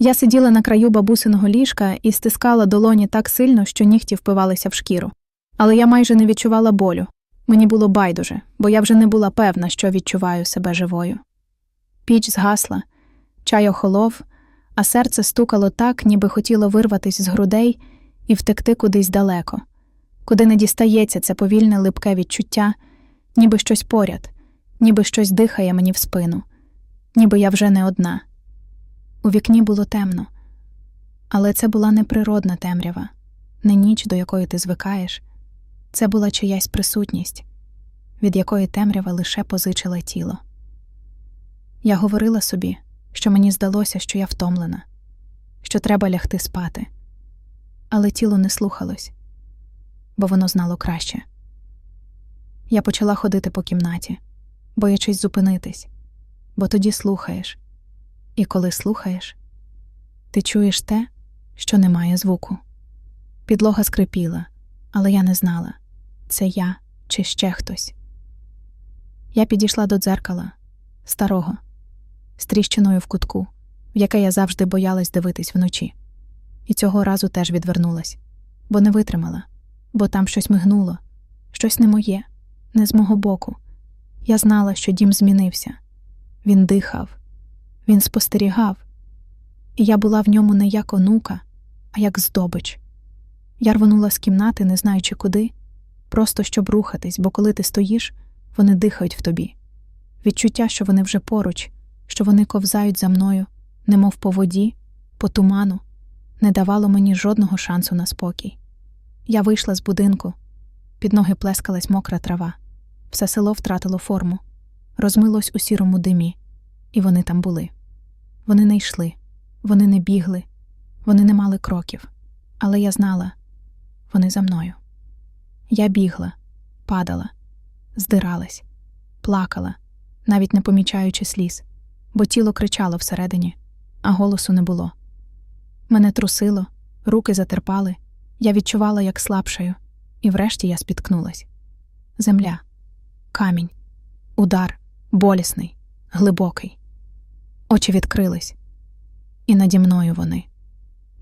Я сиділа на краю бабусиного ліжка і стискала долоні так сильно, що нігті впивалися в шкіру. Але я майже не відчувала болю. Мені було байдуже, бо я вже не була певна, що відчуваю себе живою. Піч згасла, чай охолов, а серце стукало так, ніби хотіло вирватися з грудей і втекти кудись далеко, куди не дістається це повільне липке відчуття, ніби щось поряд, ніби щось дихає мені в спину, ніби я вже не одна. У вікні було темно, але це була не природна темрява, не ніч, до якої ти звикаєш. Це була чиясь присутність, від якої темрява лише позичила тіло. Я говорила собі, що мені здалося, що я втомлена, що треба лягти спати, але тіло не слухалось, бо воно знало краще. Я почала ходити по кімнаті, боячись зупинитись, бо тоді слухаєш, і коли слухаєш, ти чуєш те, що не має звуку. Підлога скрипіла, але я не знала, це я чи ще хтось. Я підійшла до дзеркала, старого, з тріщиною в кутку, в яке я завжди боялась дивитись вночі. І цього разу теж відвернулась, бо не витримала, бо там щось мигнуло, щось не моє, не з мого боку. Я знала, що дім змінився. Він дихав, він спостерігав, і я була в ньому не як онука, а як здобич. Я рвонула з кімнати, не знаючи куди, просто щоб рухатись, бо коли ти стоїш, вони дихають в тобі. Відчуття, що вони вже поруч, що вони ковзають за мною, немов по воді, по туману, не давало мені жодного шансу на спокій. Я вийшла з будинку, під ноги плескалась мокра трава, все село втратило форму, розмилось у сірому димі, і вони там були. Вони не йшли, вони не бігли, вони не мали кроків, але я знала вони за мною. Я бігла, падала, здиралась, плакала, навіть не помічаючи сліз, бо тіло кричало всередині, а голосу не було. Мене трусило, руки затерпали, я відчувала, як слабшаю, і врешті я спіткнулась. Земля, камінь, удар, болісний, глибокий. Очі відкрились, і наді мною вони.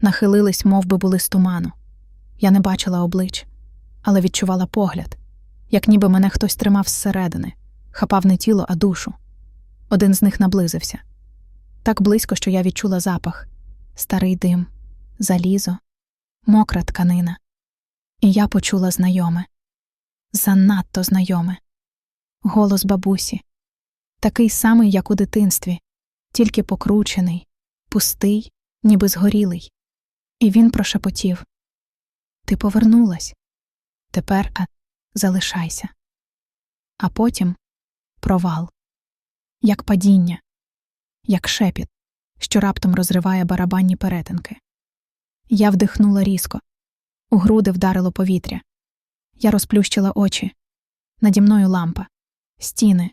Нахилились, мов би були з туману. Я не бачила облич, але відчувала погляд, як ніби мене хтось тримав зсередини, хапав не тіло, а душу. Один з них наблизився. Так близько, що я відчула запах. Старий дим, залізо, мокра тканина. І я почула знайоме, занадто знайоме. Голос бабусі, такий самий, як у дитинстві, тільки покручений, пустий, ніби згорілий. І він прошепотів Ти повернулась. Тепер а, залишайся. А потім провал, як падіння, як шепіт, що раптом розриває барабанні перетинки. Я вдихнула різко, у груди вдарило повітря. Я розплющила очі. Наді мною лампа, стіни,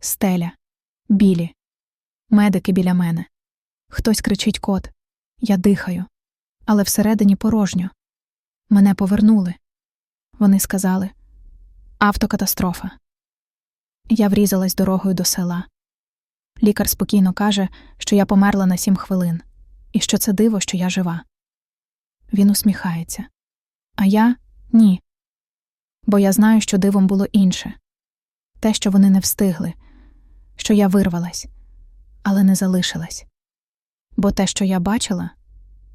стеля, білі, медики біля мене. Хтось кричить кот. Я дихаю, але всередині порожньо. Мене повернули. Вони сказали автокатастрофа. Я врізалась дорогою до села. Лікар спокійно каже, що я померла на сім хвилин, і що це диво, що я жива. Він усміхається. А я ні. Бо я знаю, що дивом було інше те, що вони не встигли, що я вирвалась, але не залишилась. Бо те, що я бачила,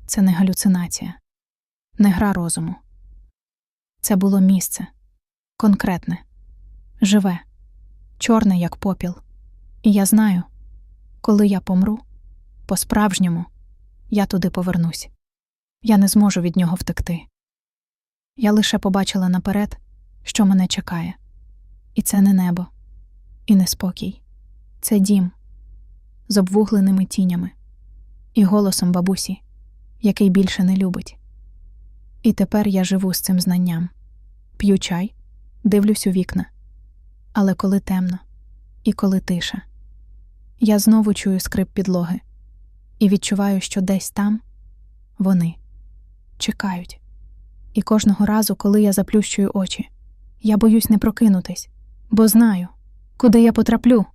це не галюцинація, не гра розуму. Це було місце конкретне, живе, чорне, як попіл. І я знаю, коли я помру, по-справжньому я туди повернусь. Я не зможу від нього втекти. Я лише побачила наперед, що мене чекає. І це не небо, і не спокій, це дім з обвугленими тінями і голосом бабусі, який більше не любить. І тепер я живу з цим знанням, п'ю чай, дивлюсь у вікна. Але коли темно, і коли тиша, я знову чую скрип підлоги і відчуваю, що десь там вони чекають. І кожного разу, коли я заплющую очі, я боюсь не прокинутись, бо знаю, куди я потраплю.